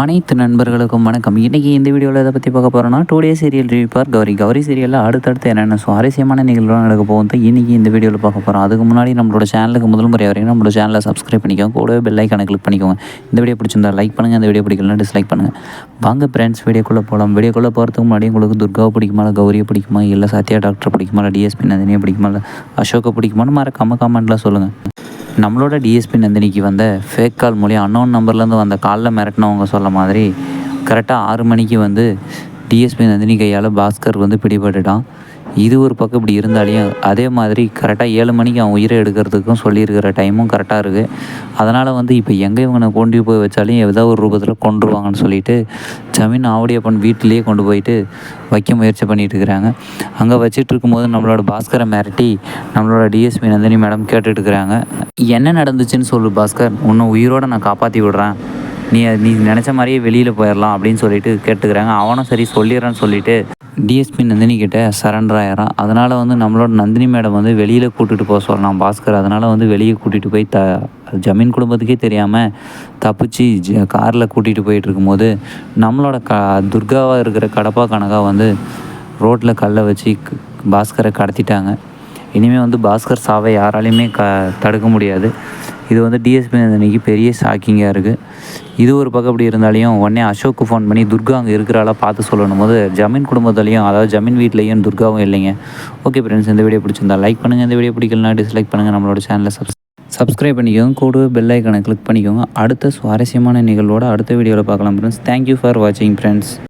அனைத்து நண்பர்களுக்கும் வணக்கம். இன்றைக்கி இந்த வீடியோவில் எதை பற்றி பார்க்க போகிறோன்னா today serial review Gauri. Gauri சீரியலில் அடுத்தடுத்து என்னென்ன சுவாரஸ்யமான நிகழ்வுகள் நடக்க போகுது இன்றைக்கி இந்த வீடியோவில் பார்க்க போகிறோம் அதுக்கு முன்னாடி நம்மளோட சேனலுக்கு முதல் முறை வரைக்கும் நம்மளோட சேனலை சப்ஸ்கிரைப் பண்ணிக்கோங்க. கூடவே பெல் ஐக்கானை கிளிக் பண்ணிக்கோங்க. இந்த வீடியோ பிடிச்சிருந்தா லைக் பண்ணுங்கள் இந்த வீடியோ பிடிக்கலனா டிஸ்லைக் பண்ணுங்கள் வாங்க ஃப்ரெண்ட்ஸ் வீடியோக்குள்ளே போகலாம் வீடியோக்குள்ளே போகிறதுக்கு முன்னாடி உங்களுக்கு துர்காவை பிடிக்குமா இல்லை கௌரியை பிடிக்குமா இல்லை சத்யா டாக்டர் பிடிக்குமா இல்லை டிஎஸ்பி நந்தினியை பிடிக்குமா இல்லை அசோக்கை பிடிக்குமான்னு மறக்காமல் கமெண்ட்லாம் சொல்லுங்கள் நம்மளோட டிஎஸ்பி நந்தினிக்கு வந்த ஃபேக் கால் மூலியம் அன்னோன் நம்பர்லேருந்து வந்த காலில் மிரட்டினவங்க சொல்ல மாதிரி கரெக்டாக ஆறு மணிக்கு வந்து டிஎஸ்பி நந்தினி கையால் பாஸ்கர் வந்து பிடிபட்டுட்டான். இது ஒரு பக்கம் இப்படி இருந்தாலையும் அதே மாதிரி கரெக்டாக ஏழு மணிக்கு அவன் உயிரை எடுக்கிறதுக்கும் சொல்லியிருக்கிற டைமும் கரெக்டாக இருக்குது அதனால் வந்து இப்போ எங்கே இவனை கொண்டு போய் வச்சாலும் ஏதோ ஒரு ரூபத்தில் கொண்டுருவாங்கன்னு சொல்லிட்டு ஜமீன் ஆவடியப்பன் வீட்டிலேயே கொண்டு போயிட்டு வைக்க முயற்சி பண்ணிட்டு இருக்கிறாங்க. அங்கே வச்சுட்டு இருக்கும்போது நம்மளோட பாஸ்கரை மிரட்டி நம்மளோட டிஎஸ்பி நந்தினி மேடம் கேட்டுட்டு இருக்கிறாங்க. என்ன நடந்துச்சுன்னு சொல்லு பாஸ்கர் உன்னை உயிரோட நான் காப்பாற்றி விடுறேன். நீ நீ நினச்ச மாதிரியே வெளியில் போயிடலாம் அப்படின்னு சொல்லிட்டு கேட்டுக்கிறாங்க. அவனும் சரி சொல்லிடுறேன்னு சொல்லிட்டு டிஎஸ்பி நந்தினி கிட்ட சரண்டர் ஆயிடறான். அதனால் வந்து நம்மளோட நந்தினி மேடம் வந்து வெளியில் கூட்டிகிட்டு போக சொல்லலாம் பாஸ்கர். அதனால் வந்து வெளியே கூட்டிகிட்டு போய் த ஜமீன் குடும்பத்துக்கே தெரியாமல் தப்பிச்சு ஜ காரில் கூட்டிகிட்டு போயிட்டு இருக்கும்போது நம்மளோட க துர்காவாக இருக்கிற கடப்பா கணக்காக வந்து ரோட்டில் கல்லை வச்சு பாஸ்கரை கடத்திட்டாங்க. இனிமேல் வந்து பாஸ்கர் சாவை யாராலையுமே க தடுக்க முடியாது. இது வந்து டிஎஸ்பி அன்னைக்கு பெரிய ஷாக்கிங்காக இருக்குது இது ஒரு பக்கம் அப்படி இருந்தாலையும் உடனே அசோக்கு ஃபோன் பண்ணி துர்கா அங்கே இருக்கிறாளா? பார்த்து சொல்லணும். போது ஜமீன் குடும்பத்துலேயும் அதாவது ஜமீன் வீட்லேயும் துர்காவும் இல்லைங்க. ஓகே ஃப்ரெண்ட்ஸ் இந்த வீடியோ பிடிச்சிருந்தா லைக் பண்ணுங்கள் இந்த வீடியோ பிடிக்கலனா டிஸ்லைக் பண்ணுங்கள் நம்மளோட சேனலை சப்ஸ் சப்ஸ்கிரைப் பண்ணிக்கோங்க. கூடவே பெல் ஐக்கனை கிளிக் பண்ணிக்கோங்க. அடுத்த சுவாரஸ்யமான நிகழ்வோட அடுத்த வீடியோவில் பார்க்கலாம் ஃப்ரெண்ட்ஸ் தேங்க்யூ ஃபார் வாட்சிங் ஃப்ரெண்ட்ஸ்